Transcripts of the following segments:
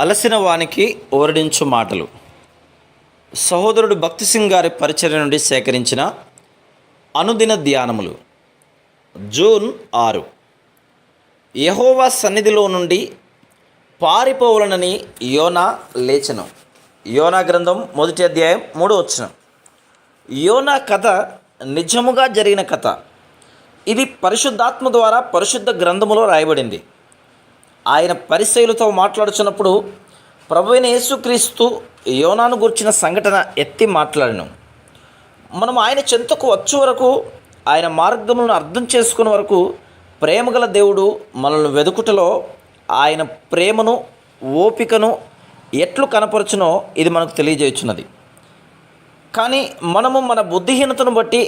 అలసిన వానికి ఓరడించు మాటలు. సహోదరుడు భక్తి సింగ్ గారి పరిచర్య నుండి సేకరించిన అనుదిన ధ్యానములు. జూన్ ఆరు. యహోవా సన్నిధిలో నుండి పారిపోవలనని యోనా లేచను. యోనా గ్రంథం మొదటి అధ్యాయం మూడో వచ్చిన యోనా కథ నిజముగా జరిగిన కథ. ఇది పరిశుద్ధాత్మ ద్వారా పరిశుద్ధ గ్రంథములో రాయబడింది. ఆయన పరిశైలతో మాట్లాడుచున్నప్పుడు ప్రభు అయిన యేసుక్రీస్తు యోనాను గుర్చిన సంఘటన ఎత్తి మాట్లాడను. మనం ఆయన చెంతకు వచ్చే వరకు ఆయన మార్గములను అర్థం చేసుకునే వరకు ప్రేమగల దేవుడు మనల్ని వెదుకుటలో ఆయన ప్రేమను ఓపికను ఎట్లు కనపరచునో ఇది మనకు తెలియజేయుచున్నది. కానీ మనము మన బుద్ధిహీనతను బట్టి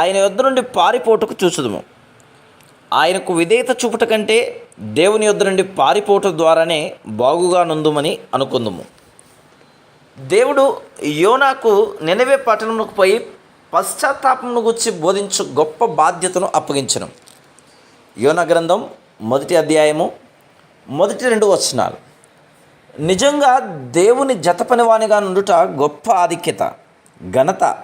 ఆయన యొద్ద నుండి పారిపోటుకు చూచుదుము. ఆయనకు విధేయత చూపుట కంటే దేవుని యొద్ద నుండి పారిపోవటం ద్వారానే బాగుగా నుందుమని అనుకుందుము. దేవుడు యోనాకు నెనవే పట్టణమునకు పోయి పశ్చాత్తాపమును గురించి బోధించు గొప్ప బాధ్యతను అప్పగించను. యోన గ్రంథం మొదటి అధ్యాయము మొదటి రెండు వచనాలు. నిజంగా దేవుని జతపనివానిగా నుండుట గొప్ప ఆధిక్యత ఘనత.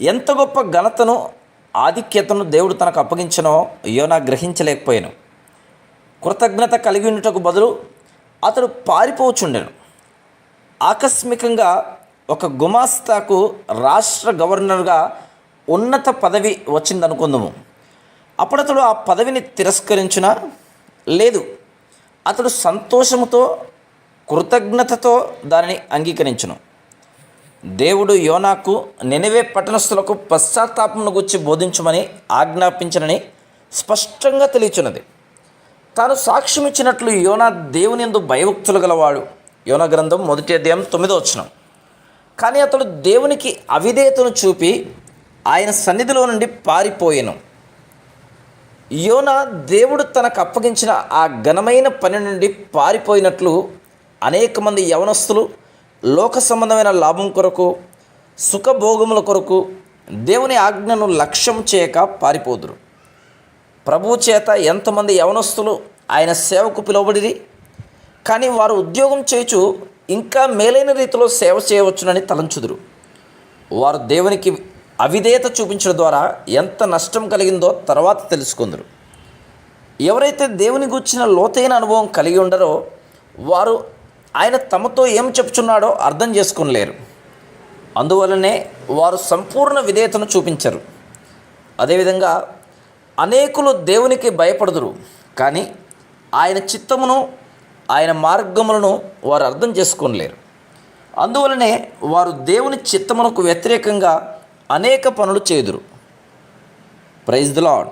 ఎంత గొప్ప ఘనతను ఆధిక్యతను దేవుడు తనకు అప్పగించనో యోనా గ్రహించలేకపోయాను. కృతజ్ఞత కలిగి ఉండటకు బదులు అతడు పారిపోచుండెను. ఆకస్మికంగా ఒక గుమాస్తాకు రాష్ట్ర గవర్నర్గా ఉన్నత పదవి వచ్చిందనుకుందాము. అప్పుడు అతడు ఆ పదవిని తిరస్కరించిన? లేదు. అతడు సంతోషముతో కృతజ్ఞతతో దానిని అంగీకరించును. దేవుడు యోనాకు నెనవే పట్టణస్థులకు పశ్చాత్తాపమును గుచ్చి బోధించమని ఆజ్ఞాపించనని స్పష్టంగా తెలియచున్నది. తాను సాక్ష్యం ఇచ్చినట్లు యోనా దేవుని ఎందు భయభక్తులు గలవాడు. యోన గ్రంథం మొదటి అధ్యాయం తొమ్మిదో వచ్చిన కానీ అతడు దేవునికి అవిధేయతను చూపి ఆయన సన్నిధిలో నుండి పారిపోయాను. యోన దేవుడు తనకు అప్పగించిన ఆ ఘనమైన పని నుండి పారిపోయినట్లు అనేక మంది యవనస్తులు లోక సంబంధమైన లాభం కొరకు సుఖభోగముల కొరకు దేవుని ఆజ్ఞను లక్ష్యం చేయక పారిపోదురు. ప్రభు చేత ఎంతమంది యవనస్తులు ఆయన సేవకు పిలువబడిరి? కానీ వారు ఉద్యోగం చేయచు ఇంకా మేలైన రీతిలో సేవ చేయవచ్చునని తలంచుదురు. వారు దేవునికి అవిధేయత చూపించడం ద్వారా ఎంత నష్టం కలిగిందో తర్వాత తెలుసుకుందరు. ఎవరైతే దేవుని గుర్చిన లోతైన అనుభవం కలిగి ఉండరో వారు ఆయన తమతో ఏం చెప్తున్నాడో అర్థం చేసుకోలేరు అందువలనే వారు సంపూర్ణ విధేయతను చూపించరు. అదేవిధంగా అనేకులు దేవునికి భయపడుదురు కానీ ఆయన చిత్తమును ఆయన మార్గములను వారు అర్థం చేసుకోలేరు అందువలనే వారు దేవుని చిత్తమునకు వ్యతిరేకంగా అనేక పనులు చేదురు. Praise the lord